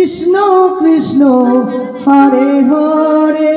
কৃষ্ণ কৃষ্ণ হরে হরে।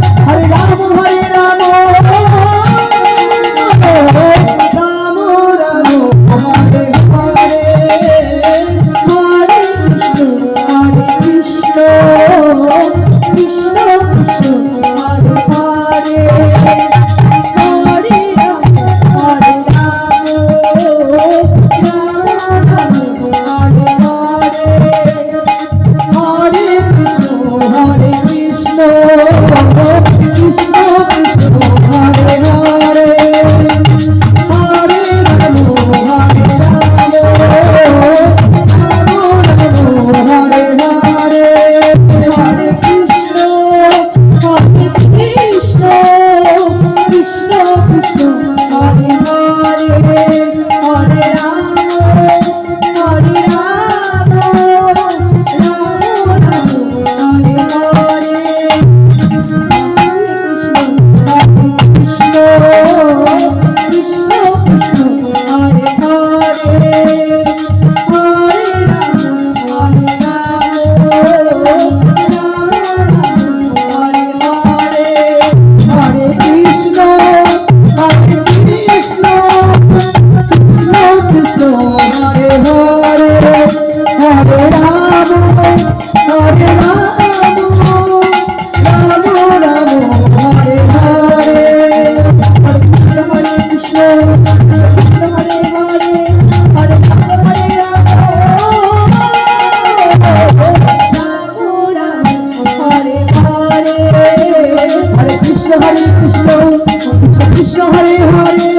রাম হরে রাম তোমারে হরে হরে রাম হরে Ram Hare Krishna, Hare Krishna, Krishna Krishna, Hare Hare.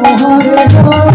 Oh, oh, oh,